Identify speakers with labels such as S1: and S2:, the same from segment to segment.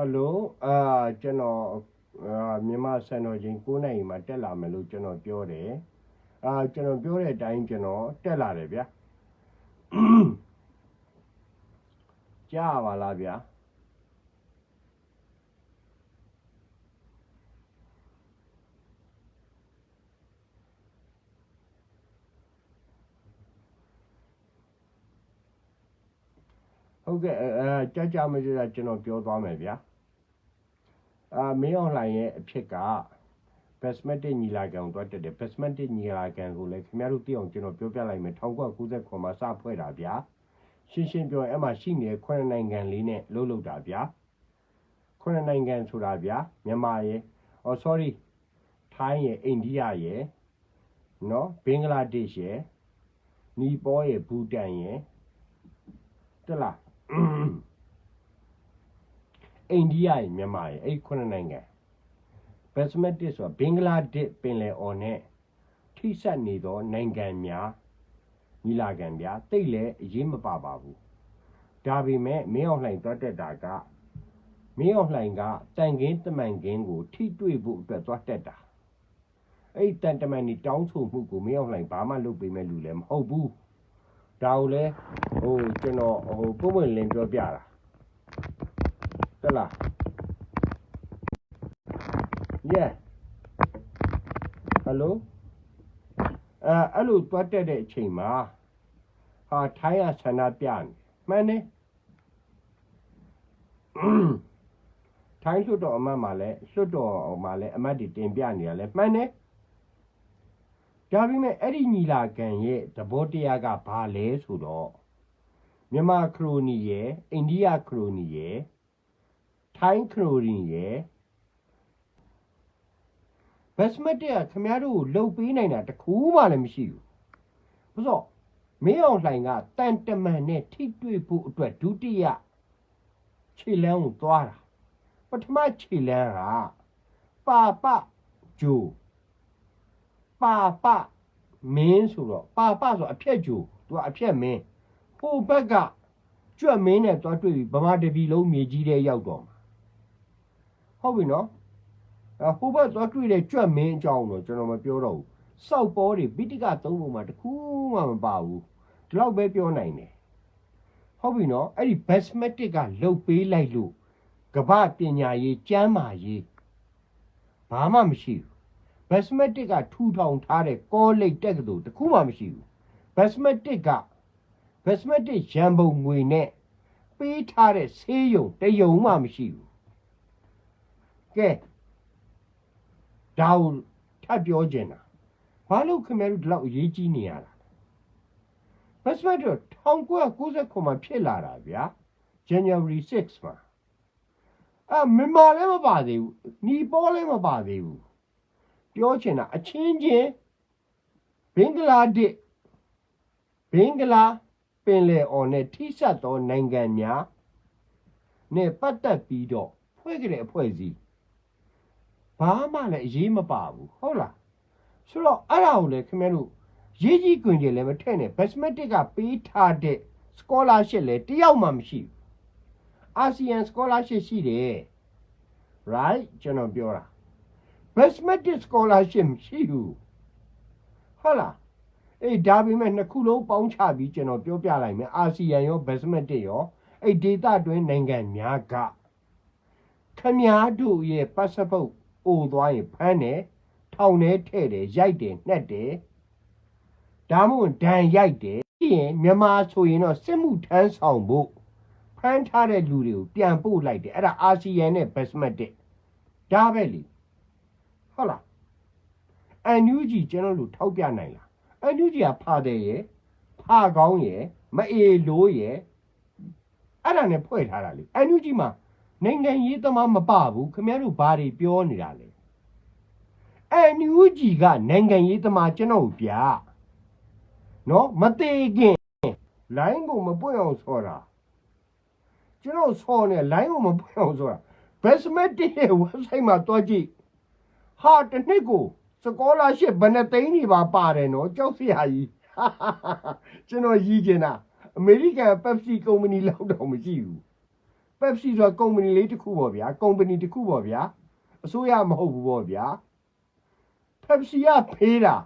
S1: ဟယ်လိုအာကျွန်တော်အာမြန်မာစံတော်ချိန်9နိုင်မှာတက်လာမယ်လို့ကျွန်တော်ပြောတယ်အာကျွန်တော်ပြောတဲ့အတိုင်းကျွန်တော်တက်လာတယ်ဗျာကြားပါလားဗျာဟုတ်ကဲ့အဲအဲကြားကြမကြတာကျွန်တော်ပြောသွားမယ်ဗျာ အာမင်းအွန်လိုင်းရဲ့အဖြစ်က basmatic ညီလာခံကိုတွားတက်တယ် basmatic ညီလာခံကိုလည်းခင်ဗျားတို့သိအောင်ကျွန်တော်ပြောပြလိုက်မယ်1999မှာစဖွဲ့တာဗျာရှင်းရှင်းပြောရင်အဲ့မှာရှိနေတဲ့ခုနှစ်နိုင်ငံလေးနဲ့လှုပ်လှုပ်တာဗျာခုနှစ်နိုင်ငံဆိုတာဗျာမြန်မာရယ်အော် sorry ထိုင်းရယ်အိန္ဒိယရယ်နော်ဘင်္ဂလားဒေ့ရှ်ရယ်နီပေါရယ်ဘူတန်ရယ်တက်လား အိန္ဒိယရယ်မြန်မာရယ်အဲ့ဒီခုနှစ်နိုင်ငံ basmatic ဆိုတာဘင်္ဂလားဒေ့ရှ်ပင်လယ်အော်နဲ့ထိစပ်နေသောနိုင်ငံများညီလာခံဗျာတိတ်လည်းအရေးမပါပါဘူးဒါပေမဲ့မင်းအောင်လှိုင်တွတ်တက်တာကမင်းအောင်လှိုင်ကတန်ကင်းတမန်ကင်းကိုထိတွေ့ဖို့အတွက်တွတ်တက်တာအဲ့ဒီတန်တမန်นี่တောင်းဆိုမှုကိုမင်းအောင်လှိုင်ဘာမှလုပ်ပေးမဲ့လူလည်းမဟုတ်ဘူးဒါကိုလည်းဟိုကျွန်တော်ဟိုပုံမှန်လင်းပြောပြတာ တက်လား Yeah. Hello. အဲအဲ့လိုတွတ်တက်တဲ့အချိန်မှာဟာထိုင်းရဆန္ဒပြနေမှန်နေထိုင်းလွှတ်တော်အမတ်မှာလည်းလွှတ်တော်မှာလည်းအမတ်တွေတင်ပြနေရလဲမှန်နေဒါပေမဲ့အဲ့ဒီညီလာခံရဲ့သဘောတရားကဘာလဲဆိုတော့မြန်မာခရိုနီရဲ့အိန္ဒိယခရိုနီရဲ့ ထိုင်းခရိုနီရဲ့ဘတ်စမတ်တက်ခမရတို့ကိုလှုပ်ပေးနိုင်တာတခုမှလည်းမရှိဘူး။ဘာလို့မင်းအောင်လှိုင်ကတန်တမန်နဲ့ထိတွေ့ဖို့အတွက်ဒုတိယခြေလမ်းကိုသွားတာ။ပထမခြေလမ်းကပါပဂျိုပါပမင်းဆိုတော့ပါပဆိုအဖြက်ဂျိုသူကအဖြက်မင်းဟိုဘက်ကကြွက်မင်းနဲ့သွားတွေ့ပြီးဗမာတပီလုံးမြေကြီးတဲ့ရောက်တော့မှာ ဟုတ်ပြီနော်အဟိုဘက်သွားတွေ့တဲ့ကြွက်မင်းအကြောင်းတော့ကျွန်တော်မပြောတော့ဘူးစောက်ပေါ်တွေပိဋကသုံးပုံမှာတခုမှမပါဘူးဒီလောက်ပဲပြောနိုင်တယ်ဟုတ်ပြီနော်အဲ့ဒီ basmatic ကလှုပ်ပေးလိုက်လို့ကမ္ဘာပညာရေးကျမ်းမာရေးဘာမှမရှိဘူး basmatic ကထူထောင်ထားတဲ့ကောလိပ်တက်ကတူတခုမှမရှိဘူး basmatic က basmatic ရန်ပုံငွေနဲ့ပေးထားတဲ့ဆေးရုံတရုံမှမရှိဘူး ကဲဒါကိုထပ်ပြောကျင်တာဘာလို့ခင်ဗျားတို့ဒီလောက်အရေးကြီးနေရတာဘတ်စမတ်တော့1999မှာဖြစ်လာတာဗျာ January 6မှာအမြန်မာလည်းမပါသေးဘူးနီပေါ်လည်းမပါသေးဘူးပြောချင်တာအချင်းချင်းဘင်္ဂလားဒေ့ရှ်ဘင်္ဂလားပင်လယ်အော်နဲ့ထိစပ်သောနိုင်ငံများနဲ့ပတ်သက်ပြီးတော့ဖွဲ့ကြတဲ့အဖွဲ့အစည်း ဘာမှလည်းအရေးမပါဘူးဟုတ်လားဆိုတော့အဲ့ဒါကိုလည်းခင်ဗျားတို့ရေးကြီးကွင်ကြလည်းမထည့်နဲ့ basmatic ကပေးထားတဲ့ scholarship လည်းတယောက်မှမရှိဘူး ASEAN scholarship ရှိတယ် right ကျွန်တော်ပြောတာ basmatic scholarship မရှိဘူးဟုတ်လားအေးဒါပေမဲ့နှစ်ခုလုံးပေါင်းချပြီးကျွန်တော်ပြောပြလိုက်မယ် ASEAN ရော basmatic ရောအဲ့ဒေတာတွင်းနိုင်ငံများကခမားတို့ရဲ့ passport အိုသွားရင်ဖမ်းတယ်ထောင်ထဲထည့်တယ်ရိုက်တယ်နှက်တယ်ဒါမှမဟုတ်ဒဏ်ရိုက်တယ်ပြီးရင်မြန်မာဆိုရင်တော့စစ်မှုထမ်းဆောင်ဖို့ဖမ်းထားတဲ့လူတွေကိုပြန်ပို့လိုက်တယ်အဲ့ဒါအာဆီယံနဲ့ဘက်စမတ်တစ်ဒါပဲလေဟုတ်လားအန်ယူဂျီကျွန်တော်တို့ထောက်ပြနိုင်လားအန်ယူဂျီကဖာတယ်ရယ်ဖာကောင်းရယ်မအေလိုးရယ်အဲ့ဒါနဲ့ဖွဲ့ထားတာလေအန်ယူဂျီမှာ နိုင်ငံရေးသမားမပဘူးခင်ဗျားတို့ဘာတွေပြောနေတာလဲအန်ယူဂျီကနိုင်ငံရေးသမားကျွန်တော်ကိုပြနော်မသေးခင်လိုင်းကိုမပွင့်အောင်ဆော်တာကျွန်တော်ဆော်နေလိုင်းကိုမပွင့်အောင်ဆော်တာ basematic ရဲ့ website မှာတွားကြည့်ဟာတစ်နှစ်ကို scholarship ဘယ်နှသိန်းနေပါပါတယ်နော်ကြောက်စရာကြီးကျွန်တော်ရည်ကျင်တာအမေရိကန် Pepsi ကုမ္ပဏီလောက်တော့မရှိဘူး ပက်ဆီဆိုတာကုမ္ပဏီလေးတစ်ခုပေါ့ဗျာကုမ္ပဏီတစ်ခုပေါ့ဗျာအစိုးရမဟုတ်ဘူးပေါ့ဗျာပက်ဆီကဖေးတာ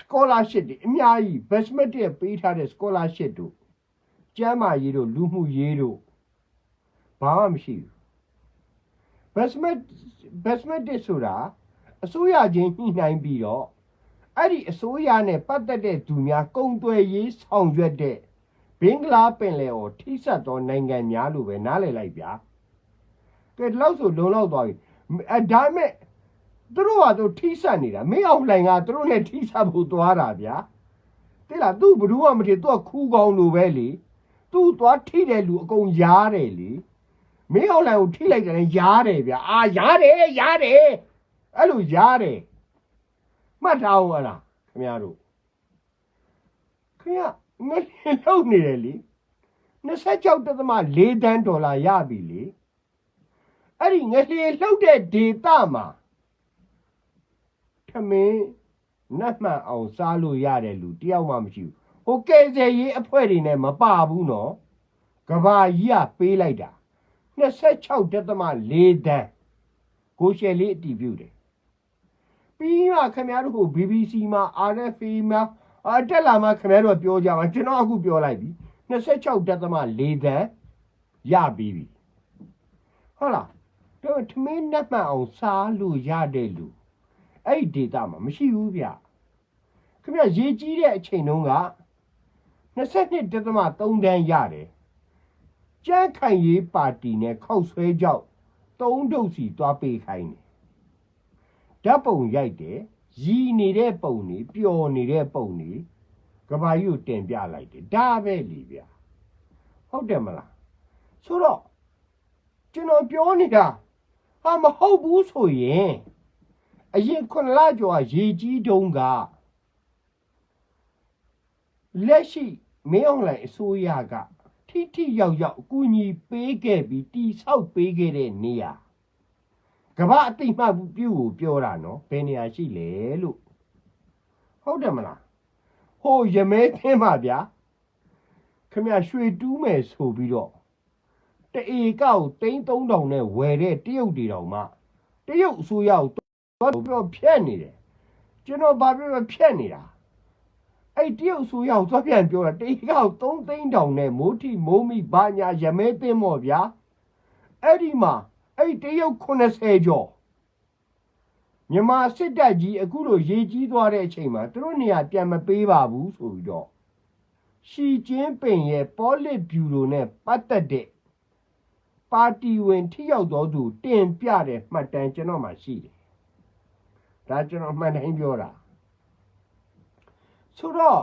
S1: scholarship တွေအများကြီး basement တွေပေးထားတဲ့ scholarship တို့ကျမ်းမာရေးတို့လူမှုရေးတို့ဘာမှမရှိဘူး basement basement တွေဆိုတာအစိုးရချင်းညှိနှိုင်းပြီးတော့အဲ့ဒီအစိုးရနဲ့ပတ်သက်တဲ့သူများကုံသွယ်ရေးဆောင်ရွက်တဲ့ ဘင်္ဂလားပင်လယ်ကိုထိစပ်သောနိုင်ငံများလို့ပဲနားလည်လိုက်ဗျာကဲဒီလောက်ဆိုလုံလောက်သွားပြီအဲဒါပေမဲ့သူတို့ကသူထိစပ်နေတာမင်းအောင်လှိုင်ကသူတို့နဲ့ထိစပ်ဖို့သွားတာဗျာတိလားသူဘယ်သူမှမထင်သူကခူးကောင်းလို့ပဲလေသူသွားထိတဲ့လူအကုန်ရားတယ်လေမင်းအောင်လှိုင်ကိုထိလိုက်တယ်လည်းရားတယ်ဗျာအာရားတယ်ရားတယ်အဲ့လိုရားတယ်မှတ်ထားအောင်ဟလားခင်ဗျားတို့ခင်ဗျာ ငါလုံနေတယ်လေ26တသမ4တန်းဒေါ်လာရပြီလေအဲ့ဒီငလျင်လှုပ်တဲ့ဒေတာမှာထမင်းနတ်မှန်အောင်စားလို့ရတယ်လူတယောက်မှမရှိဘူးဟိုကဲဆယ်ရေးအဖွဲ့တွေနဲ့မပါဘူးနော်ကဘာကြီးကပေးလိုက်တာ26.4တန်းကိုရှယ်လေးအတည်ပြုတယ်ပြီးမှခင်ဗျားတို့ကို BBC မှာ RFA မှာ အတက်လာမှခင်ဗျားတို့ကပြောကြမှာကျွန်တော်အခုပြောလိုက်ပြီ26.4တန်းရပြီးပြီဟုတ်လားတော့ထမင်းနှက်မှန်အောင်စားလို့ရတဲ့လူအဲ့ဒီ data မှာမရှိဘူးဗျခင်ဗျာရေးကြီးတဲ့အချိန်တုန်းက22.3တန်းရတယ်ကြမ်းခိုင်ရေးပါတီနဲ့ခောက်ဆွဲကြောက်သုံးဒုတ်စီသွားပေးခိုင်းတယ်ဓာတ်ပုံရိုက်တယ် ရီနေတဲ့ပုံတွေပျော်နေတဲ့ပုံတွေကဘာကြီးကိုတင်ပြလိုက်တယ်ဒါပဲလီဗျာဟုတ်တယ်မလားဆိုတော့ကျွန်တော်ပြောနေတာဟာမဟုတ်ဘူးဆိုရင်အရင်ခုနလကျော်ကရေကြီးတုံးကလက်ရှိမင်းအောင်လှိုင်အစိုးရကထိထိရောက်ရောက်အကူအညီပေးခဲ့ပြီးတိဆောက်ပေးခဲ့တဲ့နေရာ ကမ္ဘာအသိမှတ်ပြုကိုပြောတာနော်ဘယ်နေရာရှိလဲလို့ဟုတ်တယ်မလားဟိုရမဲသင်းပါဗျာခမရရွှေတူးမယ်ဆိုပြီးတော့တအေကောက်တိန်း3000နဲ့ဝယ်တဲ့တရုတ်တွေတောင်မှတရုတ်အစိုးရကိုတော့ပြောဖြက်နေတယ်ကျွန်တော်ဘာပြောဖြက်နေတာအဲ့တရုတ်ဆိုရောက်သွားပြန်ပြောတာတိတ်ကောက်3သိန်းတောင်နဲ့မိုးထီမိုးမိဘာညာရမဲသိမ်းမော်ဗျာအဲ့ဒီမှာ အဲ့တရုတ်80ကျော်မြန်မာစစ်တပ်ကြီးအခုလိုရေကြီးသွားတဲ့အချိန်မှာသူတို့နေရာပြန်မပေးပါဘူးဆိုပြီးတော့ရှီကျင်းပင်ရဲ့ပေါ်လစ်ဗျူရိုနဲ့ပတ်သက်တဲ့ပါတီဝင်ထိရောက်တော်သူတင်ပြတဲ့မှတ်တမ်းကျွန်တော်မှရှိတယ်ဒါကျွန်တော်မှတ်တိုင်းပြောတာဆိုတော့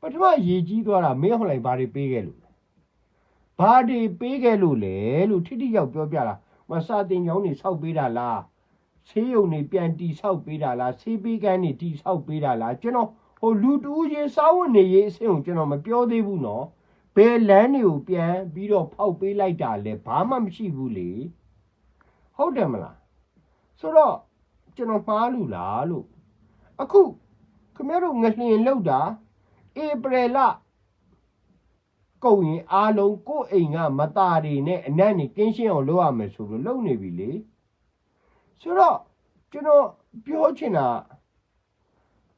S1: ပထမရေကြီးသွားတာမင်းဟောလိုက်ဘာတွေပေးခဲ့လို့လဲဘာတွေပေးခဲ့လို့လဲလို့ထိထိရောက်ပြောပြတာ မစာတင်ကြောင်းနေဆောက်ပေးတာလားဆေးရုံနေပြန်တီဆောက်ပေးတာလားဆေးပေးကန်းနေတီဆောက်ပေးတာလားကျွန်တော်ဟိုလူတူးချင်းစားဝတ်နေရေးအဆင့်ကိုကျွန်တော်မပြောသေးဘူးနော်ဘယ်လမ်းတွေကိုပြန်ပြီးတော့ဖောက်ပေးလိုက်တာလဲဘာမှမရှိဘူးလေဟုတ်တယ်မလားဆိုတော့ကျွန်တော်မှားလို့လားလို့အခုခမရတို့ငလျင်လောက်တာဧပြီလ ကုန်ရင်အားလုံးကိုယ့်အိမ်ကမသားတွေနဲ့အနက်နေကင်းရှင်းအောင်လုပ်ရမယ်ဆိုလို့လုပ်နေပြီလေဆိုတော့ကျွန်တော်ပြောချင်တာ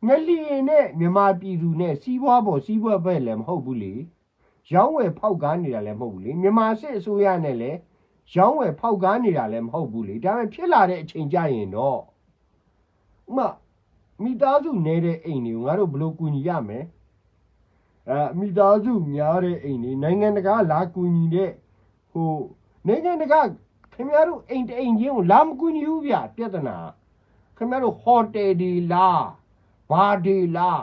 S1: ငလျင်နဲ့မြမပြည်သူနဲ့စီးပွားပေါ်စီးပွားဘက်လည်းမဟုတ်ဘူးလေရောင်းဝယ်ဖောက်ကားနေတာလည်းမဟုတ်ဘူးလေမြန်မာစစ်အစိုးရနဲ့လည်းရောင်းဝယ်ဖောက်ကားနေတာလည်းမဟုတ်ဘူးလေဒါပေမဲ့ဖြစ်လာတဲ့အချိန်ကြရင်တော့ဥပမာမိသားစုနေတဲ့အိမ်တွေကိုငါတို့ဘယ်လိုကူညီရမလဲ အဲမိသားစုများတဲ့အိမ်တွေနိုင်ငံတကာလာကူညီတဲ့ဟိုနိုင်ငံတကာခင်ဗျားတို့အိမ်တအိမ်ချင်းကိုလာမကူညီဘူးဗျပြဿနာခင်ဗျားတို့ဟိုတယ်ဒီလားဘာဒီလား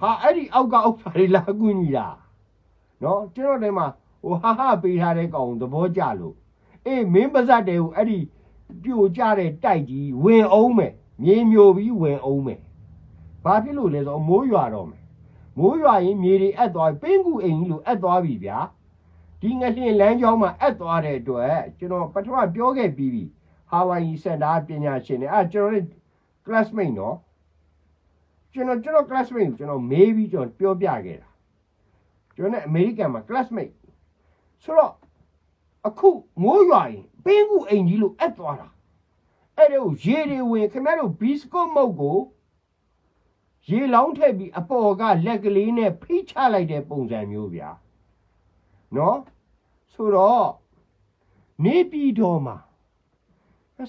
S1: ဟာအဲ့ဒီအောက်ကအောက်ပါတွေလာကူညီတာနော်ကျွန်တော်တို့မှာဟိုဟာဟာပေးထားတဲ့ကောင်သဘောကျလို့အေးမင်းပါဇက်တယ်ကိုအဲ့ဒီပြိုကျတဲ့တိုက်ကြီးဝင်အောင်မယ်မြေမျိုးပြီးဝင်အောင်မယ်ဘာဖြစ်လို့လဲဆိုတော့မိုးရွာတော့မယ် မိုးရွာရင်မြေတွေအပ်သွားပြီပင်းကူအိမ်ကြီးလို့အပ်သွားပြီဗျာဒီငလျင်လမ်းကြောင်းမှာအပ်သွားတဲ့အတွက်ကျွန်တော်ပထမပြောခဲ့ပြီးပြီဟာဝိုင်စင်တာပညာရှင်တွေအဲကျွန်တော်တို့ classmate နော်ကျွန်တော်ကျွန်တော် classmate ကိုကျွန်တော်မေးပြီးကျွန်တော်ပြောပြခဲ့တာကျွန်တော်နဲ့အမေရိကန်မှာ classmate ဆိုတော့အခုမိုးရွာရင်ပင်းကူအိမ်ကြီးလို့အပ်သွားတာအဲ့ဒါကိုရေတွေဝင်ခင်ဗျားတို့ဘီစကွတ်မုတ်ကို ရေလောင်းထည့်ပြီးအပေါ်ကလက်ကလေးနဲ့ဖိချလိုက်တဲ့ပုံစံမျိုးဗျာနော်ဆိုတော့နေပြည်တော်မှာ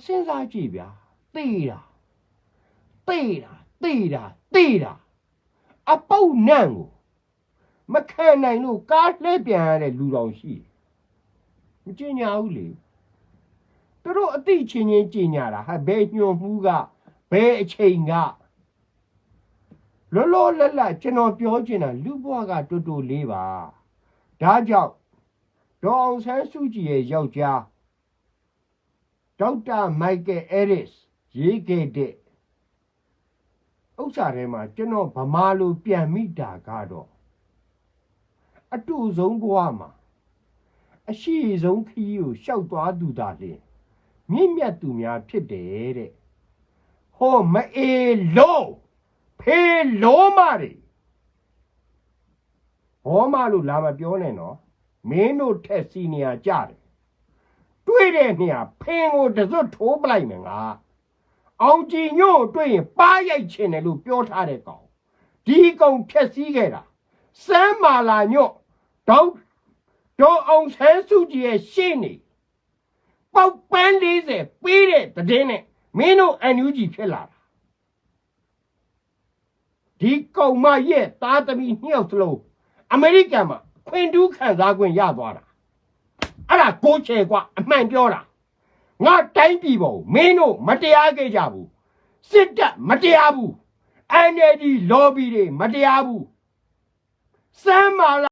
S1: စဉ်းစားကြည့်ဗျာသိတာသိတာသိတာသိတာအပုတ်နန့်ကိုမခံနိုင်လို့ကားလှည့်ပြန်ရတဲ့လူတော်ရှိတယ်မကျင်ညာဘူးလေသူတို့အသိချင်းချင်းကျင်ညာတာဟာဘယ်ညွန်မှုကဘယ်အချိန်က လောလောလတ်လတ်ကျွန်တော်ပြောချင်တာလူဘွားကတူတူလေးပါဒါကြောင့်ဒေါအောင်ဆန်းစုကြည်ရဲ့ယောက်ျားဒေါက်တာမိုက်ကယ်အဲရစ်ရေးခဲ့တဲ့ဥစ္စာထဲမှာကျွန်တော်ဗမာလိုပြန်မိတာကတော့အတူဆုံးဘဝမှာအရှိဆုံးခီးကိုရှောက်သွားသူသာလျှင်မြင့်မြတ်သူများဖြစ်တယ်တဲ့ဟောမအေလုံး ဖေလုံးမတွေဘောမလို့လာမပြောနဲ့နော်မင်းတို့ထက်စီနေရကြတယ်တွေ့တဲ့နေရာဖင်ကိုတစွတ်ထိုးပလိုက်မယ်ငါအောင်ကြည်ညို့ကိုတွေ့ရင်ပါရိုက်ချင်တယ်လို့ပြောထားတဲ့ကောင်ဒီကောင်ဖြက်စည်းခဲ့တာစမ်းမာလာညွတ်ဒေါက်ဒေါ်အောင်ဆန်းစုကြည်ရဲ့ရှေ့နေပေါက်ပန်း40ပေးတဲ့တည်င်းနဲ့မင်းတို့အန်ယူဂျီဖြစ်လာတာ ဒီကောင်မရဲ့သားသမီးနှစ်ယောက်စလုံးအမေရိကန်မှာခွင်တူးခံစားခွင့်ရသွားတာအဲ့ဒါကိုချေကွာအမှန်ပြောတာငါတိုင်းပြည်ပေါ်မင်းတို့မတရားခဲ့ကြဘူးစစ်တပ်မတရားဘူး NLD lobby တွေမတရားဘူးစမ်းမာလာ